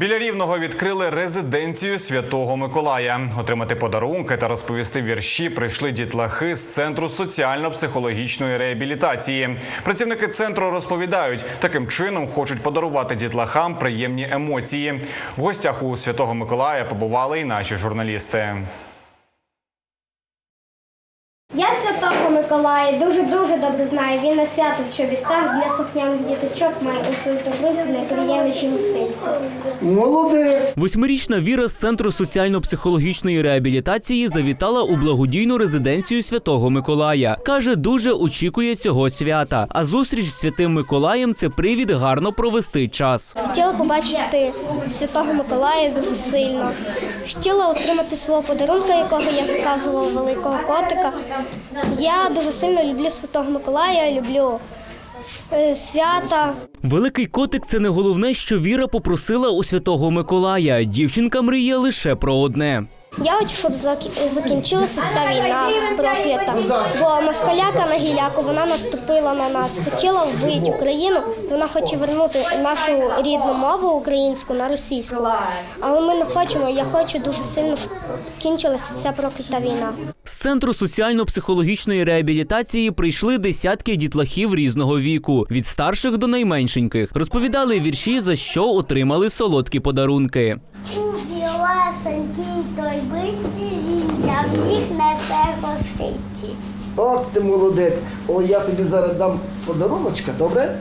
Біля рівного відкрили резиденцію Святого Миколая. Отримати подарунки та розповісти вірші прийшли дітлахи з центру соціально-психологічної реабілітації. Працівники центру розповідають, таким чином хочуть подарувати дітлахам приємні емоції. В гостях у Святого Миколая побували і наші журналісти. Я святого Миколая дуже-дуже добре знаю. Він на свято в чобітках для слухняних діточок має у своїй таблиці найприємніші гостинці. Молодець. Восьмирічна Віра з центру соціально-психологічної реабілітації завітала у благодійну резиденцію Святого Миколая. Каже, дуже очікує цього свята. А зустріч з святим Миколаєм це привід гарно провести час. Хотіла побачити святого Миколая дуже сильно. Хотіла отримати свого подарунка, якого я заказувала великого котика. Я дуже сильно люблю святого Миколая, люблю е, свята. Великий котик це не головне, що Віра попросила у святого Миколая. Дівчинка мріє лише про одне. Я хочу, щоб закінчилася ця війна проклята. Бо москаляка на гіляку вона наступила на нас. Хотіла вбити Україну. Вона хоче вернути нашу рідну мову українську на російську. Але ми не хочемо. Я хочу дуже сильно, щоб кінчилася ця проклята війна. З центру соціально-психологічної реабілітації прийшли десятки дітлахів різного віку, від старших до найменшеньких. Розповідали вірші, за що отримали солодкі подарунки. У білесенькій той биці він я всіх несе гостиці. Ох, ти молодець. О, я тобі зараз дам подаруночка, добре?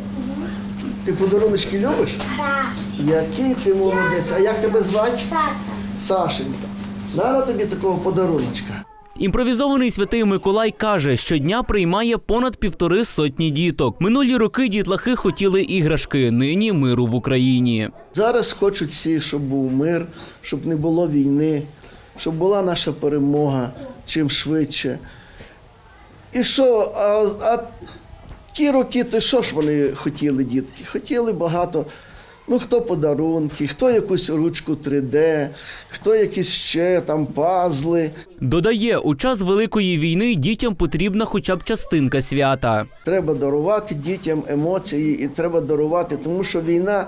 Ти подаруночки любиш? Так, Який ти молодець. А як тебе звати? Саша. Сашенька. Нара тобі такого подаруночка. Імпровізований святий Миколай каже, щодня приймає понад півтори сотні діток. Минулі роки дітлахи хотіли іграшки, нині миру в Україні. Зараз хочуть всі, щоб був мир, щоб не було війни, щоб була наша перемога чим швидше. І що, а, а ті роки, то що ж вони хотіли, дітки? Хотіли багато. Ну, хто подарунки, хто якусь ручку 3D, хто якісь ще там пазли. Додає, у час великої війни дітям потрібна хоча б частинка свята. Треба дарувати дітям емоції і треба дарувати, тому що війна,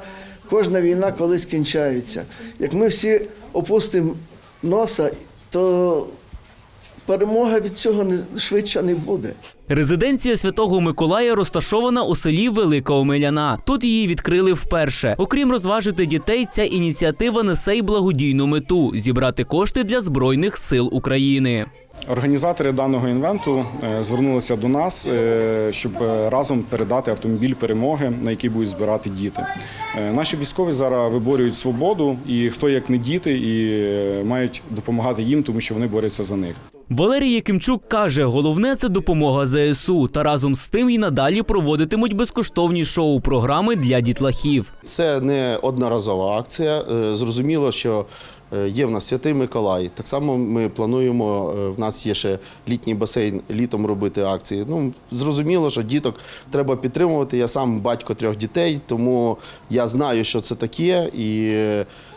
кожна війна колись кінчається. Як ми всі опустимо носа, то перемога від цього не, швидше не буде. Резиденція святого Миколая розташована у селі Велика Омеляна. Тут її відкрили вперше. Окрім розважити дітей, ця ініціатива несе й благодійну мету зібрати кошти для збройних сил України. Організатори даного інвенту е, звернулися до нас, е, щоб е, разом передати автомобіль перемоги, на який будуть збирати діти. Наші військові зараз виборюють свободу, і хто як не діти, і мають допомагати їм, тому що вони борються за них. Валерій Якимчук каже, головне це допомога ЗСУ, та разом з тим і надалі проводитимуть безкоштовні шоу-програми для дітлахів. Це не одноразова акція. Е, Зрозуміло, що е, є в нас святий Миколай. Так само ми плануємо. е, В нас є ще літній басейн літом робити акції. Ну зрозуміло, що діток треба підтримувати. Я сам батько трьох дітей, тому я знаю, що це таке, і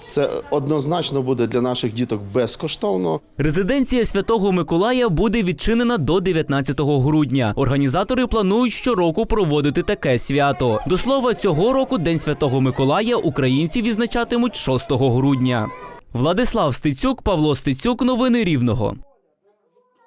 це однозначно буде для наших діток безкоштовно. Резиденція святого Миколая буде відчинена до 19 грудня. Організатори планують щороку проводити таке свято. До слова, цього року День Святого Миколая українці відзначатимуть 6 грудня. Владислав Стецюк, Павло Стецюк. Новини Рівного.